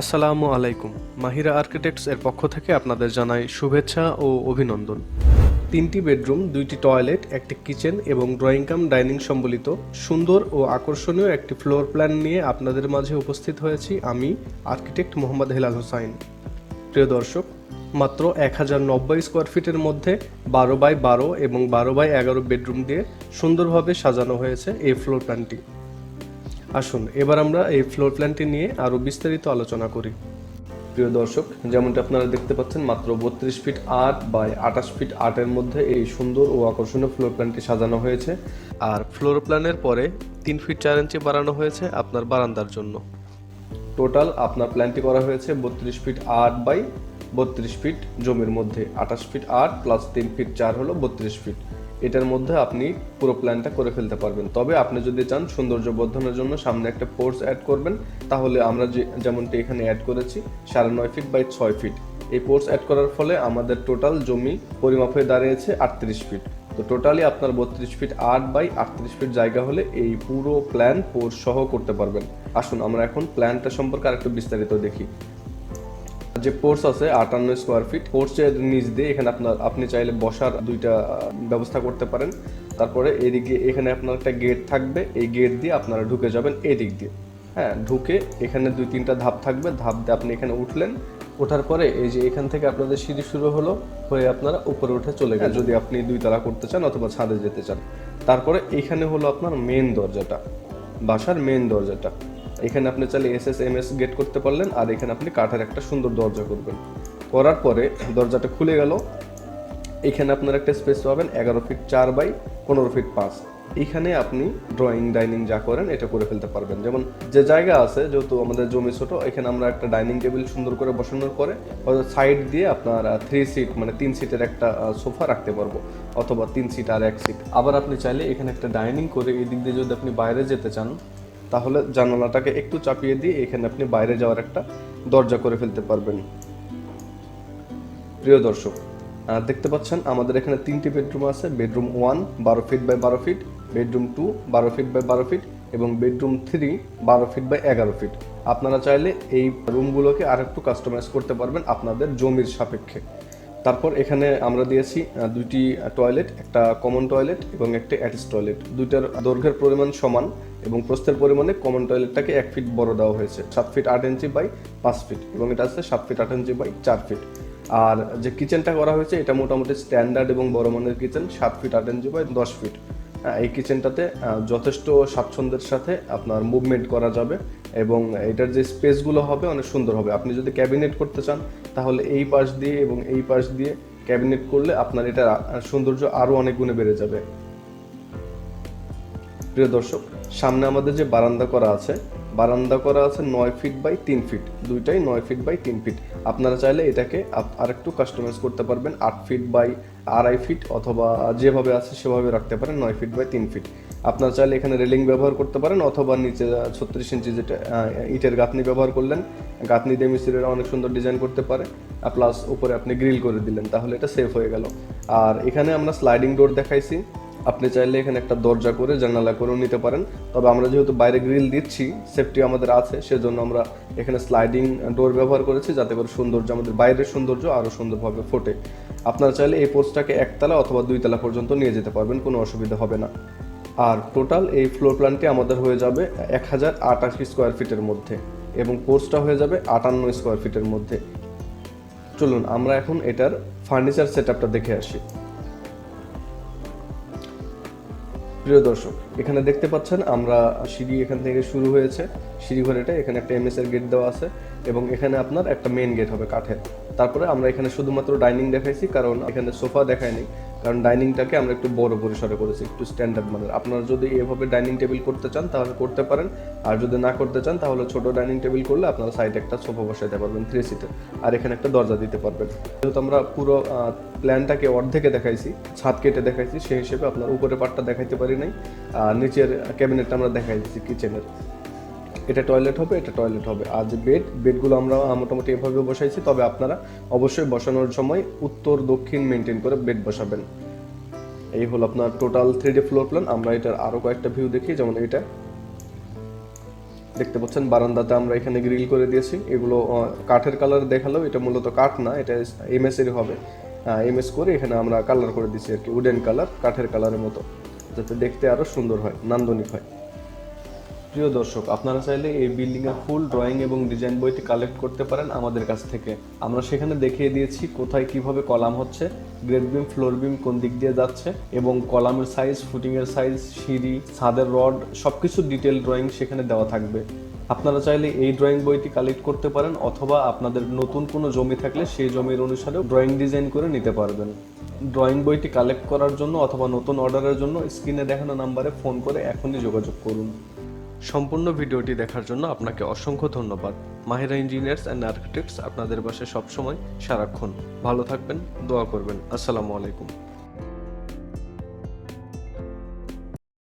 আসসালামু আলাইকুম। মাহিরা আর্কিটেক্টস এর পক্ষ থেকে আপনাদের জানাই শুভেচ্ছা ও অভিনন্দন। তিনটি বেডরুম, দুইটি টয়লেট, একটি কিচেন এবং ড্রয়িং কাম, ডাইনিং সম্বলিত সুন্দর ও আকর্ষণীয় একটি ফ্লোর প্ল্যান নিয়ে আপনাদের মাঝে উপস্থিত হয়েছি আমি, আর্কিটেক্ট মোহাম্মদ হেলাল হোসাইন। প্রিয় দর্শক, মাত্র এক হাজার নব্বই স্কোয়ার ফিটের মধ্যে বারো বাই বারো এবং বারো বাই এগারো বেডরুম দিয়ে সুন্দরভাবে সাজানো হয়েছে এই ফ্লোর প্ল্যানটি। আসুন, এবার আমরা এই ফ্লোর প্ল্যানটি নিয়ে আরও বিস্তারিত আলোচনা করি। প্রিয় দর্শক, যেমনটা আপনারা দেখতে পাচ্ছেন, মাত্র বত্রিশ ফিট আট বাই আঠাশ ফিট আটের মধ্যে এই সুন্দর ও আকর্ষণীয় ফ্লোর প্ল্যানটি সাজানো হয়েছে। আর ফ্লোর প্ল্যানের পরে তিন ফিট চার ইঞ্চি বাড়ানো হয়েছে আপনার বারান্দার জন্য। টোটাল আপনার প্ল্যানটি করা হয়েছে বত্রিশ ফিট আট বাই বত্রিশ ফিট জমির মধ্যে। আঠাশ ফিট আট প্লাস তিন ফিট চার হলো বত্রিশ ফিট এটার মধ্যে আপনি পুরো প্ল্যানটা করে ফেলতে পারবেন। তবে আপনি যদি চান সৌন্দর্য বর্ধনের জন্য সামনে একটা পোর্স অ্যাড করবেন, তাহলে আমরা যে, যেমনটি এখানে অ্যাড করেছি, সাড়ে নয় ফিট বাই ছয় ফিট এই পোর্স অ্যাড করার ফলে আমাদের টোটাল জমি পরিমাপ হয়ে দাঁড়িয়েছে আটত্রিশ ফিট তো টোটালি আপনার বত্রিশ ফিট আট বাই আটত্রিশ ফিট জায়গা হলে এই পুরো প্ল্যান পোর্স সহ করতে পারবেন। আসুন, আমরা এখন প্ল্যানটা সম্পর্কে আরেকটু বিস্তারিত দেখি। যে পোর্স আছে আটান্ন স্কোয়ার ফিট পোর্সের নিচ দিয়ে এখানে আপনার আপনি চাইলে বসার দুইটা ব্যবস্থা করতে পারেন। তারপরে এদিকে এখানে আপনার একটা গেট থাকবে এই গেট দিয়ে আপনারা ঢুকে যাবেন এদিক দিয়ে। হ্যাঁ ঢুকে এখানে দুই তিনটা ধাপ থাকবে ধাপ দিয়ে আপনি এখানে উঠলেন। ওঠার পরে এই যে এখান থেকে আপনাদের সিঁড়ি শুরু হলো হয়ে আপনারা উপরে উঠে চলে গেলেন। যদি আপনি দুই তালা করতে চান অথবা ছাদে যেতে চান। তারপরে এখানে হলো আপনার মেন দরজাটা বাসার মেন দরজাটা। এখানে আপনি চাইলে S S M S gate করতে পারলেন, আর এখানে আপনি কাঠের একটা সুন্দর দরজা করবেন। করার পরে দরজাটা খুলে গেল। এখানে আপনার একটা স্পেস পাবেন, এগারো ফিট চার বাই পনেরো ফিট পাঁচ। এখানে আপনি ড্রয়িং ডাইনিং যা করেন, এটা করে ফেলতে পারবেন। যেমন যে জায়গা আছে, যেহেতু আমাদের জমি ছোট, এখানে আমরা একটা ডাইনিং টেবিল সুন্দর করে বসানোর পরে সাইড দিয়ে আপনার থ্রি সিট মানে তিন সিটের একটা সোফা রাখতে পারব, অথবা তিন সিট আর এক সিট আবার আপনি চাইলে এখানে একটা ডাইনিং করে এই দিক দিয়ে যদি আপনি বাইরে যেতে চান তাহলে জানালাটাকে একটু চাপিয়ে দিয়ে এখানে আপনি বাইরে যাওয়ার একটা দরজা করে ফেলতে পারবেন। প্রিয় দর্শক দেখতে পাচ্ছেন আমাদের এখানে তিনটি বেডরুম আছে। বেডরুম ওয়ান বারো ফিট বাই বারো ফিট, বেডরুম টু বারো ফিট বাই বারো ফিট এবং বেডরুম থ্রি বারো ফিট বাই এগারো ফিট। আপনারা চাইলে এই রুমগুলোকে আর একটু কাস্টমাইজ করতে পারবেন আপনাদের জমির সাপেক্ষে। তারপর এখানে আমরা দিয়েছি দুইটি টয়লেট একটা কমন টয়লেট এবং একটা অ্যাটাচ টয়লেট দুইটার দৈর্ঘ্যের পরিমাণ সমান এবং প্রস্থের পরিমাণে কমন টয়লেটটাকে এক ফিট বড় দেওয়া হয়েছে, সাত ফিট আট ইঞ্চি বাই পাঁচ ফিট এবং এটা আছে সাত ফিট আট ইঞ্চি বাই চার ফিট আর যে কিচেনটা করা হয়েছে, এটা মোটামুটি স্ট্যান্ডার্ড এবং বড় মানের কিচেন সাত ফিট আট ইঞ্চি বাই দশ ফিট এই কিচেনটাতে যথেষ্ট স্বাচ্ছন্দ্যের সাথে আপনার মুভমেন্ট করা যাবে এবং এটার যে স্পেসগুলো হবে অনেক সুন্দর হবে। আপনি যদি ক্যাবিনেট করতে চান, তাহলে এই পাশ দিয়ে এবং এই পাশ দিয়ে ক্যাবিনেট করলে আপনার এটার সৌন্দর্য আরও অনেক গুণে বেড়ে যাবে। প্রিয় দর্শক, সামনে আমাদের যে বারান্দা করা আছে বারান্দা করা আছে নয় ফিট বাই তিন ফিট দুইটাই নয় ফিট বাই তিন ফিট আপনারা চাইলে এটাকে আপ- আরেকটু কাস্টমাইজ করতে পারবেন। আট ফিট বাই আড়াই ফিট অথবা যেভাবে আছে সেভাবে রাখতে পারেন নয় ফিট বাই তিন ফিট আপনারা চাইলে এখানে রেলিং ব্যবহার করতে পারেন অথবা নিচে ছত্রিশ ইঞ্চি যেটা ইটের গাঁথনি ব্যবহার করলেন। গাঁথনি দিয়ে মিস্ত্রিরা অনেক সুন্দর ডিজাইন করতে পারে। প্লাস উপরে আপনি গ্রিল করে দিলেন, তাহলে এটা সেফ হয়ে গেল। আর এখানে আমরা স্লাইডিং ডোর দেখাইছি। আপনি চাইলে এখানে একটা দরজা করে জানালা করেও নিতে পারেন। তবে আমরা যেহেতু বাইরে গ্রিল দিচ্ছি, সেফটি আমাদের আছে, সেজন্য আমরা এখানে স্লাইডিং ডোর ব্যবহার করেছি যাতে করে সৌন্দর্য, আমাদের বাইরের সৌন্দর্য আরও সুন্দরভাবে ফোটে। আপনারা চাইলে এই পোস্টটাকে একতলা অথবা দুইতলা পর্যন্ত নিয়ে যেতে পারবেন, কোনো অসুবিধা হবে না। আর টোটাল এই ফ্লোর প্ল্যানটি আমাদের হয়ে যাবে এক হাজার আটাশি স্কোয়ার ফিটের মধ্যে এবং পোস্টটা হয়ে যাবে আটান্ন স্কোয়ার ফিটের মধ্যে। চলুন, আমরা এখন এটার ফার্নিচার সেট দেখে আসি। প্রিয় দর্শক এখানে দেখতে পাচ্ছেন আমরা সিঁড়ি এখান থেকে শুরু হয়েছে। সিঁড়ি ঘরেটা এখানে একটা এমএস এর গেট দেওয়া আছে এবং এখানে আপনার একটা মেন গেট হবে কাঠের। তারপরে আমরা এখানে শুধুমাত্র ডাইনিং দেখাইছি, কারণ এখানে সোফা দেখায়নি, কারণ ডাইনিংটাকে আমরা একটু বড় পরিসরে করেছি, একটু স্ট্যান্ডার্ড মানের। আপনারা যদি এভাবে ডাইনিং টেবিল করতে চান, তাহলে করতে পারেন। আর যদি না করতে চান, তাহলে ছোট ডাইনিং টেবিল করলে আপনারা সাইডে একটা সোফা বসাইতে পারবেন থ্রি সিটের আর এখানে একটা দরজা দিতে পারবেন। যেহেতু আমরা পুরো প্ল্যানটাকে অর্ধেকে দেখাইছি, ছাদ কেটে দেখাইছি, সেই হিসেবে আপনার উপরে পার্টটা দেখাইতে পারি নাই। আর নিচের ক্যাবিনেটটা আমরা দেখাই দিচ্ছি কিচেনের এটা টয়লেট হবে, এটা টয়লেট হবে। আর যে বেড বেডগুলো আমরা মোটামুটি এভাবে বসাইছি, তবে আপনারা অবশ্যই বসানোর সময় উত্তর, দক্ষিণ মেনটেন করে বেড বসাবেন। এই হলো আপনার total three D floor plan আমরা এটার আরও কয়েকটা ভিউ দেখি, যেমন এটা। দেখতে পাচ্ছেন, বারান্দাতে আমরা এখানে গ্রিল করে দিয়েছি। এগুলো কাঠের কালার দেখালেও এটা মূলত কাঠ না, এটা এমএস এর হবে। এমএস করে এখানে আমরা কালার করে দিচ্ছি আর কি উডেন কালার কাঠের কালারের মতো, যাতে দেখতে আরও সুন্দর হয়, নান্দনিক হয়। প্রিয় দর্শক, আপনারা চাইলে এই বিল্ডিং এর ফুল ড্রয়িং এবং ডিজাইন বইটি কালেক্ট করতে পারেন আমাদের কাছ থেকে। আমরা সেখানে দেখিয়ে দিয়েছি কোথায় কীভাবে কলাম হচ্ছে গ্রেড বিম ফ্লোর বিম কোন দিক দিয়ে যাচ্ছে এবং কলামের সাইজ ফুটিং এর সাইজ সিঁড়ি, ছাদের রড সবকিছু ডিটেল ড্রয়িং সেখানে দেওয়া থাকবে। আপনারা চাইলে এই ড্রয়িং বইটি কালেক্ট করতে পারেন অথবা আপনাদের নতুন কোনো জমি থাকলে সেই জমির অনুসারে ড্রয়িং ডিজাইন করে নিতে পারবেন। ড্রয়িং বইটি কালেক্ট করার জন্য অথবা নতুন অর্ডারের জন্য স্ক্রিনে দেখানো নাম্বারে ফোন করে এখনই যোগাযোগ করুন। সম্পূর্ণ ভিডিওটি দেখার জন্য আপনাকে অসংখ্য ধন্যবাদ। মাহিরা ইঞ্জিনিয়ার্স অ্যান্ড আর্কিটেক্টস আপনাদের বাসে সবসময় সারাক্ষণ। ভালো থাকবেন, দোয়া করবেন। আসসালামু আলাইকুম।